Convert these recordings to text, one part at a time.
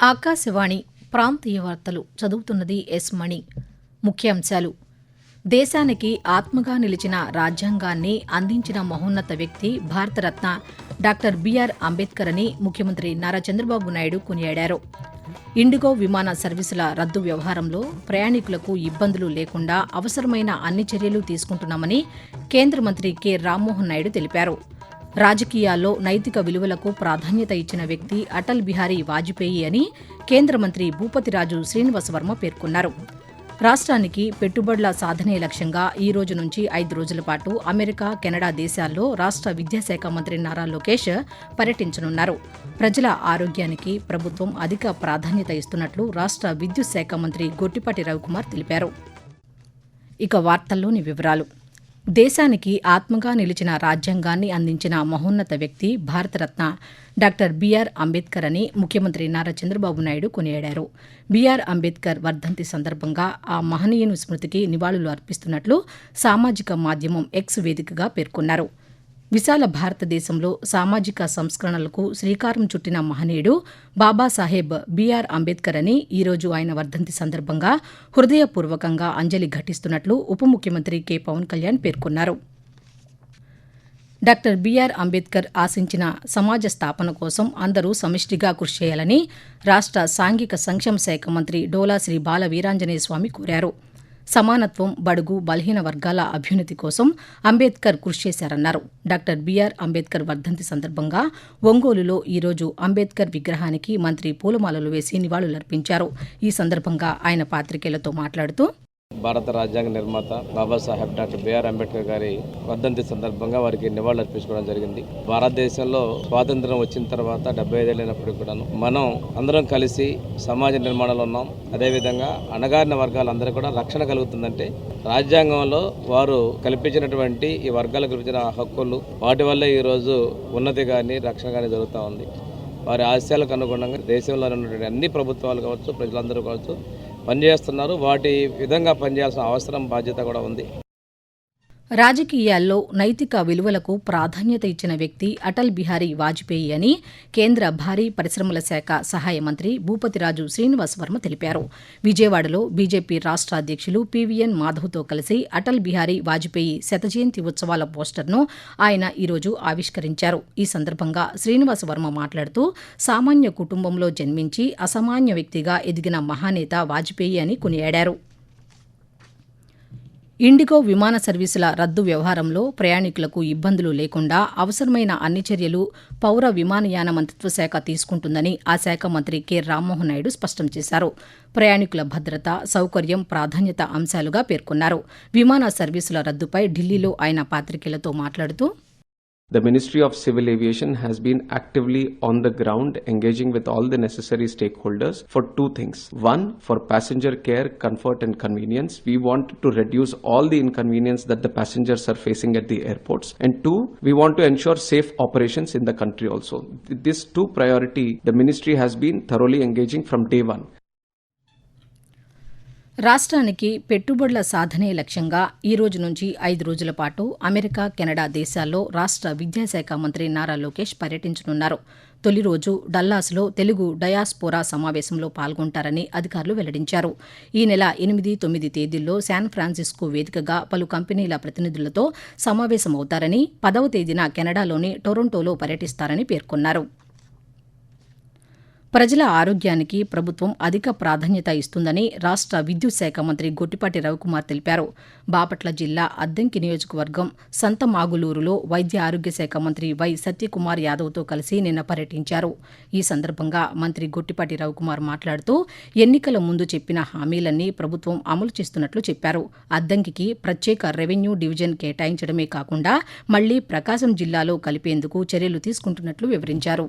ఆకాశవాణి ప్రాంతీయ వార్తలు చదువుతున్నది ఎస్ మణి. ముఖ్యాంశాలు. దేశానికి ఆత్మగా నిలిచిన రాజ్యాంగాన్ని అందించిన మహోన్నత వ్యక్తి భారతరత్న డాక్టర్ బిఆర్ అంబేద్కర్ అని ముఖ్యమంత్రి నారా చంద్రబాబు నాయుడు కొనియాడారు. ఇండిగో విమాన సర్వీసుల రద్దు వ్యవహారంలో ప్రయాణికులకు ఇబ్బందులు లేకుండా అవసరమైన అన్ని చర్యలు తీసుకుంటున్నామని కేంద్ర మంత్రి కె. రామ్మోహన్ నాయుడు తెలిపారు. రాజకీయాల్లో నైతిక విలువలకు ప్రాధాన్యత ఇచ్చిన వ్యక్తి అటల్ బిహారీ వాజ్పేయి అని కేంద్ర మంత్రి భూపతిరాజు శ్రీనివాసవర్మ పేర్కొన్నారు. రాష్ట్రానికి పెట్టుబడుల సాధనే లక్ష్యంగా ఈ రోజు నుంచి ఐదు రోజుల పాటు అమెరికా కెనడా దేశాల్లో రాష్ట్ర విద్యాశాఖ మంత్రి నారా లోకేష్ పర్యటించనున్నారు. ప్రజల ఆరోగ్యానికి ప్రభుత్వం అధిక ప్రాధాన్యత ఇస్తున్నట్లు రాష్ట్ర విద్యుత్ శాఖ మంత్రి గొట్టిపాటి రవికుమార్ తెలిపారు. ఇక వార్తల్లోని వివరాలు. దేశానికి ఆత్మగా నిలిచిన రాజ్యాంగాన్ని అందించిన మహోన్నత వ్యక్తి భారతరత్న డాక్టర్ బీఆర్ అంబేద్కర్ అని ముఖ్యమంత్రి నారా చంద్రబాబు నాయుడు కొనియాడారు. బీఆర్ అంబేద్కర్ వర్ధంతి సందర్భంగా ఆ మహనీయుని స్మృతికి నివాళులు అర్పిస్తున్నట్లు సామాజిక మాధ్యమం ఎక్స్ వేదికగా పేర్కొన్నారు. విశాల భారతదేశంలో సామాజిక సంస్కరణలకు శ్రీకారం చుట్టిన మహనీయుడు బాబాసాహెబ్ బీఆర్ అంబేద్కర్ అని ఈరోజు ఆయన వర్ధంతి సందర్భంగా హృదయపూర్వకంగా అంజలి ఘటిస్తున్నట్లు ఉప ముఖ్యమంత్రి కె. పవన్ కళ్యాణ్ పేర్కొన్నారు. డాక్టర్ బీఆర్ అంబేద్కర్ ఆశించిన సమాజ స్థాపన కోసం అందరూ సమిష్టిగా కృషి చేయాలని రాష్ట్ర సాంఘిక సంక్షేమ శాఖ మంత్రి డోలా శ్రీ బాల వీరాంజనేయ స్వామి కోరారు. సమానత్వం బడుగు బలహీన వర్గాల అభ్యున్నతి కోసం అంబేద్కర్ కృషి చేశారన్నారు. డాక్టర్ బీఆర్ అంబేద్కర్ వర్ధంతి సందర్భంగా ఒంగోలులో ఈరోజు అంబేద్కర్ విగ్రహానికి మంత్రి పూలమాలలు వేసి నివాళులర్పించారు. ఈ సందర్భంగా ఆయన పాత్రికేయులతో మాట్లాడుతూ భారత రాజ్యాంగ నిర్మాత బాబాసాహెబ్ డాక్టర్ బిఆర్ అంబేద్కర్ గారి వర్ధంతి సందర్భంగా వారికి నివాళులు అర్పించుకోవడం జరిగింది. భారతదేశంలో స్వాతంత్రం వచ్చిన తర్వాత డెబ్బై ఐదేళ్ళైనప్పుడు కూడాను మనం అందరం కలిసి సమాజ నిర్మాణంలో ఉన్నాం. అదేవిధంగా అణగారిన వర్గాలందరూ కూడా రక్షణ కలుగుతుందంటే రాజ్యాంగంలో వారు కల్పించినటువంటి ఈ వర్గాలకు కల్పించిన హక్కులు వాటి వల్ల ఈరోజు ఉన్నతి కానీ రక్షణ కానీ జరుగుతూ ఉంది. వారి ఆశయాలకు అనుగుణంగా దేశంలో ఉన్నటువంటి అన్ని ప్రభుత్వాలు కావచ్చు ప్రజలందరూ కావచ్చు పనిచేస్తున్నారు. వాటి విధంగా పనిచేయాల్సిన అవసరం బాధ్యత కూడా ఉంది. రాజకీయాల్లో నైతిక విలువలకు ప్రాధాన్యత ఇచ్చిన వ్యక్తి అటల్ బిహారీ వాజ్పేయి అని కేంద్ర భారీ పరిశ్రమల శాఖ సహాయ మంత్రి భూపతిరాజు శ్రీనివాస్ వర్మ తెలిపారు. విజయవాడలో బీజేపీ రాష్ట్ర అధ్యక్షులు పీవీఎన్ మాధవ్తో కలిసి అటల్ బిహారీ వాజ్పేయి శతజయంతి ఉత్సవాల పోస్టర్ను ఆయన ఈరోజు ఆవిష్కరించారు. ఈ సందర్భంగా శ్రీనివాస్ వర్మ మాట్లాడుతూ సామాన్య కుటుంబంలో జన్మించి అసామాన్య వ్యక్తిగా ఎదిగిన మహానేత వాజ్పేయి అని కొనియాడారు. ఇండిగో విమాన సర్వీసుల రద్దు వ్యవహారంలో ప్రయాణికులకు ఇబ్బందులు లేకుండా అవసరమైన అన్ని చర్యలు పౌర విమానయాన మంత్రిత్వ శాఖ తీసుకుంటుందని ఆ శాఖ మంత్రి కె. రామ్మోహన్ నాయుడు స్పష్టం చేశారు. ప్రయాణికుల భద్రత సౌకర్యం ప్రాధాన్యత అంశాలుగా పేర్కొన్నారు. విమాన సర్వీసుల రద్దుపై ఢిల్లీలో ఆయన పాత్రికేయులతో మాట్లాడుతూ The Ministry of Civil Aviation has been actively on the ground engaging with all the necessary stakeholders for two things. One, for passenger care, comfort, and convenience. We want to reduce all the inconvenience that the passengers are facing at the airports. And two, we want to ensure safe operations in the country also. This two priority, the ministry has been thoroughly engaging from day one. రాష్ట్రానికి పెట్టుబడుల సాధనే లక్ష్యంగా ఈ రోజు నుంచి ఐదు రోజుల పాటు అమెరికా కెనడా దేశాల్లో రాష్ట్ర విద్యాశాఖ మంత్రి నారా లోకేష్ పర్యటించనున్నారు. తొలి రోజు డల్లాస్లో తెలుగు డయాస్పోరా సమావేశంలో పాల్గొంటారని అధికారులు వెల్లడించారు. ఈ నెల ఎనిమిది తొమ్మిది తేదీల్లో శాన్ ఫ్రాన్సిస్కో వేదికగా పలు కంపెనీల ప్రతినిధులతో సమావేశమవుతారని పదవ తేదీన కెనడాలోని టొరంటోలో పర్యటిస్తారని పేర్కొన్నారు. ప్రజల ఆరోగ్యానికి ప్రభుత్వం అధిక ప్రాధాన్యత ఇస్తుందని రాష్ట్ర విద్యుత్ శాఖ మంత్రి గొట్టిపాటి రవికుమార్ తెలిపారు. బాపట్ల జిల్లా అద్దంకి నియోజకవర్గం సంతమాగులూరులో వైద్య ఆరోగ్య శాఖ మంత్రి వై సత్యకుమార్ యాదవ్తో కలిసి నిన్న పర్యటించారు. ఈ సందర్భంగా మంత్రి గొట్టిపాటి రవికుమార్ మాట్లాడుతూ ఎన్నికల ముందు చెప్పిన హామీలన్నీ ప్రభుత్వం అమలు చేస్తున్నట్లు చెప్పారు. అద్దంకికి ప్రత్యేక రెవెన్యూ డివిజన్ కేటాయించడమే కాకుండా మళ్ళీ ప్రకాశం జిల్లాలో కలిపేందుకు చర్యలు తీసుకుంటున్నట్లు వివరించారు.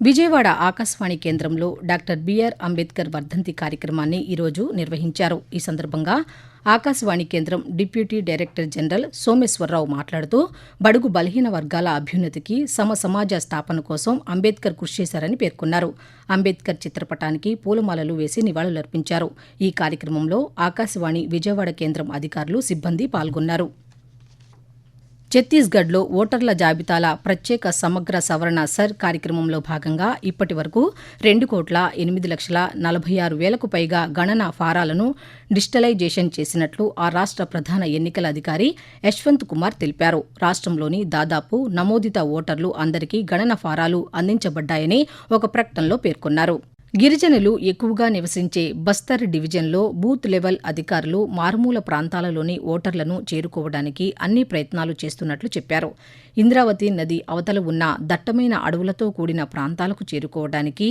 విజయవాడ ఆకాశవాణి కేంద్రంలో డాక్టర్ బీఆర్ అంబేద్కర్ వర్ధంతి కార్యక్రమాన్ని ఈరోజు నిర్వహించారు. ఈ సందర్భంగా ఆకాశవాణి కేంద్రం డిప్యూటీ డైరెక్టర్ జనరల్ సోమేశ్వరరావు మాట్లాడుతూ బడుగు బలహీన వర్గాల అభ్యున్నతికి సమ సమాజ స్థాపన కోసం అంబేద్కర్ కృషి చేశారని పేర్కొన్నారు. అంబేద్కర్ చిత్రపటానికి పూలమాలలు వేసి నివాళులర్పించారు. ఈ కార్యక్రమంలో ఆకాశవాణి విజయవాడ కేంద్రం అధికారులు సిబ్బంది పాల్గొన్నారు. ఛత్తీస్గఢ్లో ఓటర్ల జాబితాల ప్రత్యేక సమగ్ర సవరణ సర్ కార్యక్రమంలో భాగంగా ఇప్పటి వరకు రెండు కోట్ల ఎనిమిది లక్షల నలభై ఆరు వేలకు పైగా గణన ఫారాలను డిజిటలైజేషన్ చేసినట్లు ఆ రాష్ట్ర ప్రధాన ఎన్నికల అధికారి యశ్వంత్ కుమార్ తెలిపారు. రాష్ట్రంలోని దాదాపు నమోదిత ఓటర్లు అందరికీ గణన ఫారాలు అందించబడ్డాయని ఒక ప్రకటనలో పేర్కొన్నారు. గిరిజనులు ఎక్కువగా నివసించే బస్తర్ డివిజన్లో బూత్ లెవెల్ అధికారులు మారుమూల ప్రాంతాలలోని ఓటర్లను చేరుకోవడానికి అన్ని ప్రయత్నాలు చేస్తున్నట్లు చెప్పారు. ఇంద్రావతి నది అవతల ఉన్న దట్టమైన అడవులతో కూడిన ప్రాంతాలకు చేరుకోవడానికి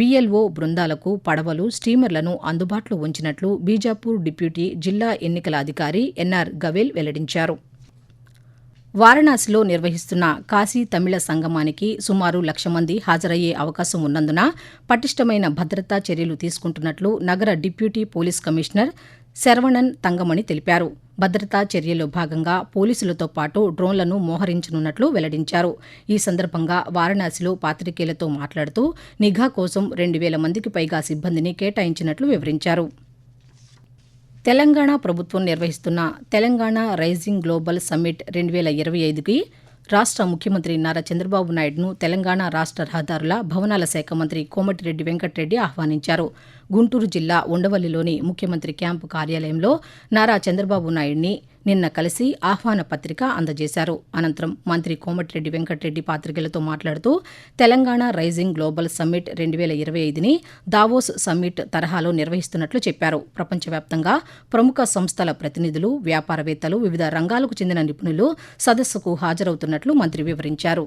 బీఎల్ఓ బృందాలకు పడవలు స్టీమర్లను అందుబాటులో ఉంచినట్లు బీజాపూర్ డిప్యూటీ జిల్లా ఎన్నికల అధికారి ఎన్ఆర్ గవేల్ వెల్లడించారు. వారణాసిలో నిర్వహిస్తున్న కాశీ తమిళ సంగమానికి సుమారు లక్ష మంది హాజరయ్యే అవకాశం ఉన్నందున పటిష్టమైన భద్రతా చర్యలు తీసుకుంటున్నట్లు నగర deputy police commissioner Saravanan Thangamani తెలిపారు. భద్రతా చర్యల్లో భాగంగా పోలీసులతో పాటు డ్రోన్లను మోహరించనున్నట్లు వెల్లడించారు. ఈ సందర్భంగా వారణాసిలో పాత్రికేయులతో మాట్లాడుతూ నిఘా కోసం రెండు వేల మందికి పైగా సిబ్బందిని కేటాయించినట్లు వివరించారు. తెలంగాణ ప్రభుత్వం నిర్వహిస్తున్న తెలంగాణ రైజింగ్ గ్లోబల్ సమ్మిట్ రెండు వేల ఇరవై ఐదుకి రాష్ట్ర ముఖ్యమంత్రి నారా చంద్రబాబు నాయుడును తెలంగాణ రాష్ట్ర రహదారుల భవనాల శాఖ మంత్రి కోమటిరెడ్డి వెంకటరెడ్డి ఆహ్వానించారు. గుంటూరు జిల్లా ఉండవల్లిలోని ముఖ్యమంత్రి క్యాంపు కార్యాలయంలో నారా చంద్రబాబు నాయుడిని నిన్న కలిసి ఆహ్వాన పత్రిక అందజేశారు. అనంతరం మంత్రి కోమటిరెడ్డి వెంకటరెడ్డి పాత్రికేయులతో మాట్లాడుతూ తెలంగాణ రైజింగ్ గ్లోబల్ సమ్మిట్ రెండు వేల ఇరవై ఐదుని దావోస్ సమ్మిట్ తరహాలో నిర్వహిస్తున్నట్లు చెప్పారు. ప్రపంచవ్యాప్తంగా ప్రముఖ సంస్థల ప్రతినిధులు వ్యాపారవేత్తలు వివిధ రంగాలకు చెందిన నిపుణులు సదస్సుకు హాజరవుతున్నట్లు మంత్రి వివరించారు.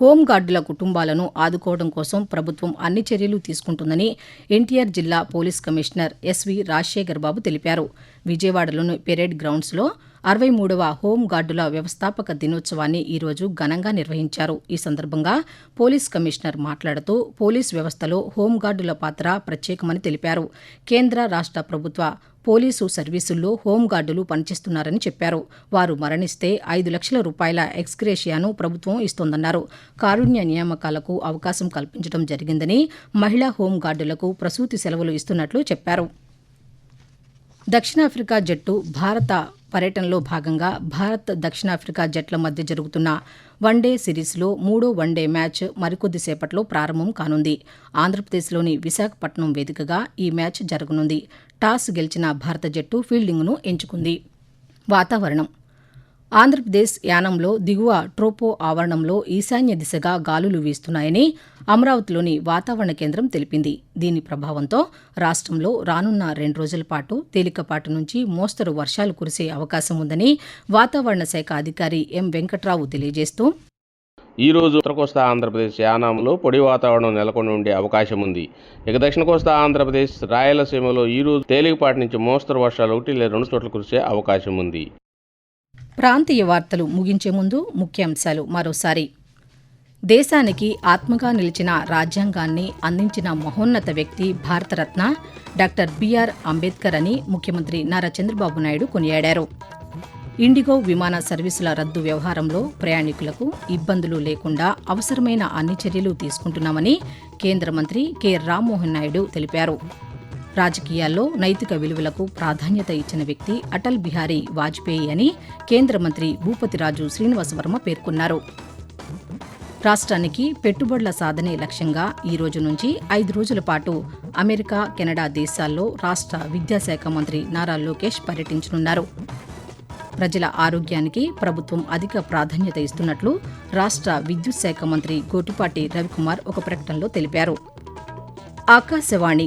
హోంగార్డుల కుటుంబాలను ఆదుకోవడం కోసం ప్రభుత్వం అన్ని చర్యలు తీసుకుంటుందని ఎన్టీఆర్ జిల్లా police commissioner S V Rajasekhar Babu తెలిపారు. విజయవాడలోని పెరేడ్ గ్రౌండ్స్లో అరవై మూడవ హోంగార్డుల వ్యవస్థాపక దినోత్సవాన్ని ఈరోజు ఘనంగా నిర్వహించారు. ఈ సందర్భంగా పోలీస్ కమిషనర్ మాట్లాడుతూ పోలీస్ వ్యవస్థలో హోంగార్డుల పాత్ర ప్రత్యేకమని తెలిపారు. కేంద్ర రాష్ట్ర ప్రభుత్వ పోలీసు సర్వీసుల్లో హోంగార్డులు పనిచేస్తున్నారని చెప్పారు. వారు మరణిస్తే ఐదు లక్షల రూపాయల ఎక్స్గ్రేషియాను ప్రభుత్వం ఇస్తోందన్నారు. కారుణ్య నియామకాలకు అవకాశం కల్పించడం జరిగిందని మహిళా హోంగార్డులకు ప్రసూతి సెలవులు ఇస్తున్నట్లు చెప్పారు. దక్షిణాఫ్రికా జట్టు భారత పర్యటనలో భాగంగా భారత్ దక్షిణాఫ్రికా జట్ల మధ్య జరుగుతున్న వన్డే సిరీస్లో మూడో వన్డే మ్యాచ్ మరికొద్దిసేపట్లో ప్రారంభం కానుంది. ఆంధ్రప్రదేశ్లోని విశాఖపట్నం వేదికగా ఈ మ్యాచ్ జరగనుంది. టాస్ గెలిచిన భారత జట్టు ఫీల్డింగ్ను ఎంచుకుంది. వాతావరణం ఆంధ్రప్రదేశ్ యానంలో దిగువ ట్రోపో ఆవరణంలో ఈశాన్య దిశగా గాలులు వీస్తున్నాయని అమరావతిలోని వాతావరణ కేంద్రం తెలిపింది. దీని ప్రభావంతో రాష్ట్రంలో రానున్న రెండు రోజుల పాటు తేలికపాటి నుంచి మోస్తరు వర్షాలు కురిసే అవకాశం ఉందని వాతావరణ శాఖ అధికారి ఎం వెంకట్రావు తెలియజేస్తూ ఈ రోజు ఉత్తర కోస్తా ఆంధ్రప్రదేశ్ యానాంలో పొడి వాతావరణం నెలకొని ఉండే అవకాశం ఉంది. ఇక దక్షిణ కోస్తా ఆంధ్రప్రదేశ్ రాయలసీమలో ఈ రోజు తేలికపాటి నుంచి మోస్తరు వర్షాలు ఒకటి లేదా రెండు చోట్ల కురిసే అవకాశం ఉంది. ప్రాంతీయ వార్తలు ముగించే ముందు ముఖ్యాంశాలు మరోసారి. దేశానికి ఆత్మగా నిలిచిన రాజ్యాంగాన్ని అందించిన మహోన్నత వ్యక్తి భారతరత్న డాక్టర్ బిఆర్ అంబేద్కర్ అని ముఖ్యమంత్రి నారా చంద్రబాబు నాయుడు కొనియాడారు. ఇండిగో విమాన సర్వీసుల రద్దు వ్యవహారంలో ప్రయాణికులకు ఇబ్బందులు లేకుండా అవసరమైన అన్ని చర్యలు తీసుకుంటున్నామని కేంద్ర మంత్రి కె రామ్మోహన్ నాయుడు తెలిపారు. రాజకీయాల్లో నైతిక విలువలకు ప్రాధాన్యత ఇచ్చిన వ్యక్తి అటల్ బిహారీ వాజ్పేయి అని కేంద్ర మంత్రి భూపతిరాజు శ్రీనివాసవర్మ పేర్కొన్నారు. రాష్ట్రానికి పెట్టుబడుల సాధనే లక్ష్యంగా ఈ రోజు నుంచి ఐదు రోజుల పాటు అమెరికా కెనడా దేశాల్లో రాష్ట్ర విద్యాశాఖ మంత్రి నారా లోకేష్ పర్యటించనున్నారు. ప్రజల ఆరోగ్యానికి ప్రభుత్వం అధిక ప్రాధాన్యత ఇస్తున్నట్లు రాష్ట్ర విద్యుత్ శాఖ మంత్రి గోటుపాటి రవికుమార్ ఒక ప్రకటనలో తెలిపారు. ఆకాశవాణి